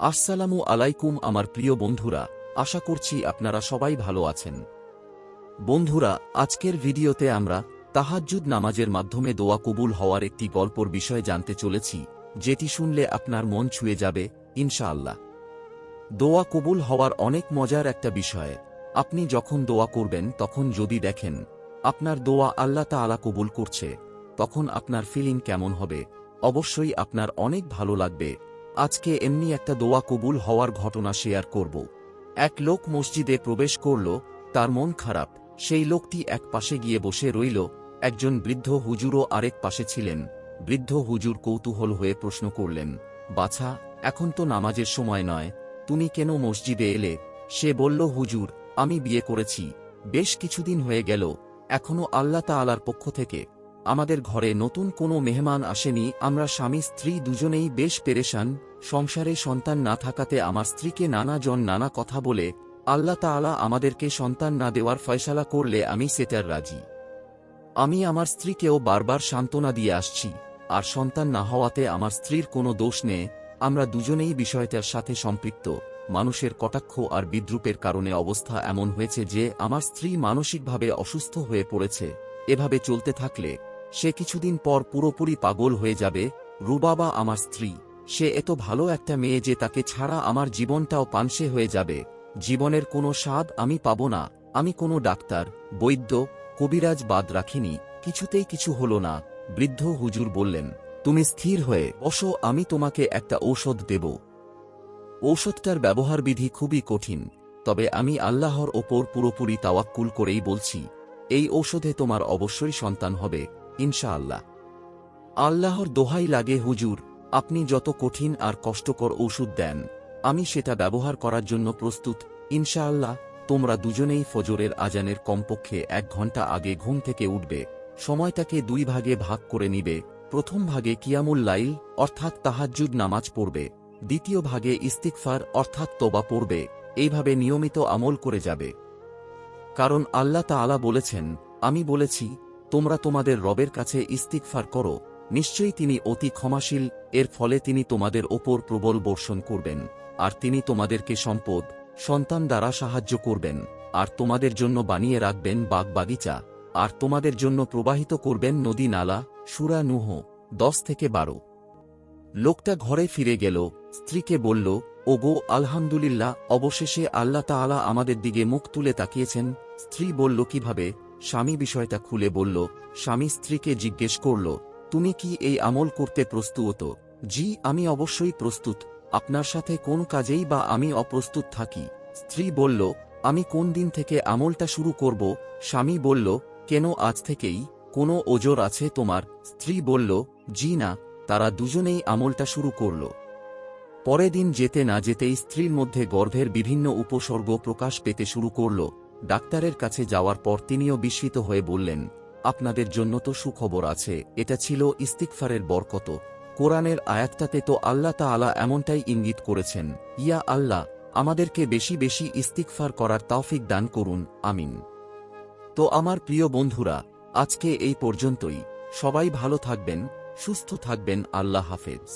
আসসালামু আলাইকুম আমার প্রিয় বন্ধুরা, আশা করছি আপনারা সবাই ভালো আছেন। বন্ধুরা, আজকের ভিডিওতে আমরা তাহাজ্জুদ নামাজের মাধ্যমে দোয়া কবুল হওয়ার একটি গল্পর বিষয়ে জানতে চলেছি, যেটি শুনলে আপনার মন ছুঁয়ে যাবে, ইনশাআল্লাহ। দোয়া কবুল হওয়ার অনেক মজার একটা বিষয়। আপনি যখন দোয়া করবেন, তখন যদি দেখেন আপনার দোয়া আল্লাহ তাআলা কবুল করছে, তখন আপনার ফিলিং কেমন হবে? অবশ্যই আপনার অনেক ভালো লাগবে। আজকে এমনি একটা দোয়া কবুল হওয়ার ঘটনা শেয়ার করব। এক লোক মসজিদে প্রবেশ করল, তার মন খারাপ। সেই লোকটি এক পাশে গিয়ে বসে রইল, একজন বৃদ্ধ হুজুরও আরেক পাশে ছিলেন। বৃদ্ধ হুজুর কৌতূহল হয়ে প্রশ্ন করলেন, বাছা, এখন তো নামাজের সময় নয়, তুমি কেন মসজিদে এলে? সে বলল, হুজুর, আমি বিয়ে করেছি, বেশ কিছুদিন হয়ে গেল এখনও আল্লাহ তাআলার পক্ষ থেকে আমাদের ঘরে নতুন কোনো মেহমান আসেনি, আমরা স্বামী স্ত্রী দুজনেই বেশ পেরেশান, সংসারে সন্তান না থাকাতে আমার স্ত্রীকে নানা জন নানা কথা বলে, আল্লাহ তাআলা আমাদেরকে সন্তান না দেওয়ার ফয়সালা করলে আমি সেটার রাজি। আমি আমার স্ত্রীকেও বারবার সান্ত্বনা দিয়ে আসছি, আর সন্তান না হওয়াতে আমার স্ত্রীর কোনো দোষ নেই, আমরা দুজনেই বিষয়টার সাথে সম্পৃক্ত, মানুষের কটাক্ষ আর বিদ্রুপের কারণে অবস্থা এমন হয়েছে যে আমার স্ত্রী মানসিকভাবে অসুস্থ হয়ে পড়েছে, এভাবে চলতে থাকলে সে কিছুদিন পর পুরোপুরি পাগল হয়ে যাবে, রুবাবা আমার স্ত্রী। সে এত ভালো একটা মেয়ে যে তাকে ছাড়া আমার জীবনটাও পানসে হয়ে যাবে। জীবনের কোনো স্বাদ আমি পাব না। আমি কোনো ডাক্তার, বৈদ্য, কবিরাজ বাদ রাখিনি। কিছুতেই কিছু হল না, বৃদ্ধ হুজুর বললেন। তুমি স্থির হয়ে বসো, আমি তোমাকে একটা ঔষধ দেব। ঔষধটার ব্যবহারবিধি খুবই কঠিন, তবে আমি আল্লাহর ওপর পুরোপুরি তাওয়াক্কুল করেই বলছি, এই ঔষধে তোমার অবশ্যই সন্তান হবে। ইনশাআল্লাহ। আল্লাহর দোহাই লাগে, হুজুর, আপনি যত কঠিন আর কষ্টকর ওষুধ দেন, আমি সেটা ব্যবহার করার জন্য প্রস্তুত, ইনশাআল্লাহ, তোমরা দুজনেই ফজরের আজানের কমপক্ষে এক ঘণ্টা আগে ঘুম থেকে উঠবে, সময়টাকে দুই ভাগে ভাগ করে নিবে, প্রথম ভাগে কিয়ামুল লাইল, অর্থাৎ তাহাজ্জুদ নামাজ পড়বে, দ্বিতীয় ভাগে ইস্তিকফার অর্থাৎ তোবা পড়বে, এইভাবে নিয়মিত আমল করে যাবে। কারণ আল্লাহ তাআলা বলেছেন, আমি বলেছি তোমরা তোমাদের রবের কাছে ইস্তিকফার করো, নিশ্চয়ই তিনি অতি ক্ষমাশীল, এর ফলে তিনি তোমাদের ওপর প্রবল বর্ষণ করবেন, আর তিনি তোমাদেরকে সম্পদ, সন্তান দ্বারা সাহায্য করবেন, আর তোমাদের জন্য বানিয়ে রাখবেন বাগবাগিচা, আর তোমাদের জন্য প্রবাহিত করবেন নদী নালা, সুরা নুহ, দশ থেকে বারো। লোকটা ঘরে ফিরে গেল, স্ত্রীকে বলল ও ওগো, আলহামদুলিল্লাহ, অবশেষে আল্লাহ তাআলা আমাদের দিকে মুখ তুলে তাকিয়েছেন। স্ত্রী বলল, কীভাবে? স্বামী বিষয়টা খুলে বলল, স্বামী স্ত্রীকে জিজ্ঞেস করল, তুমি কি এই আমল করতে প্রস্তুত? জি, আমি অবশ্যই প্রস্তুত। আপনার সাথে কোন কাজেই বা আমি অপ্রস্তুত থাকি? স্ত্রী বলল, আমি কোন দিন থেকে আমলটা শুরু করব? স্বামী বলল, কেন আজ থেকেই? কোনো ওজোর আছে তোমার? স্ত্রী বলল, জি না, তারা দুজনেই আমলটা শুরু করল। পরে দিন যেতে না যেতেই স্ত্রীর মধ্যে গর্ভের বিভিন্ন উপসর্গ প্রকাশ পেতে শুরু করল। ডাক্তারের কাছে যাওয়ার পর তিনিও বিস্মিত হয়ে বললেন, আপনাদের জন্য তো সুখবর আছে, এটা ছিল ইস্তিকফারের বরকত। কোরআনের আয়াতটাতে তো আল্লাহ তাআলা এমনটাই ইঙ্গিত করেছেন, ইয়া আল্লাহ, আমাদেরকে বেশি বেশি ইস্তিকফার করার তৌফিক দান করুন, আমিন। তো আমার প্রিয় বন্ধুরা, আজকে এই পর্যন্তই। সবাই ভালো থাকবেন, সুস্থ থাকবেন, আল্লাহ হাফেজ।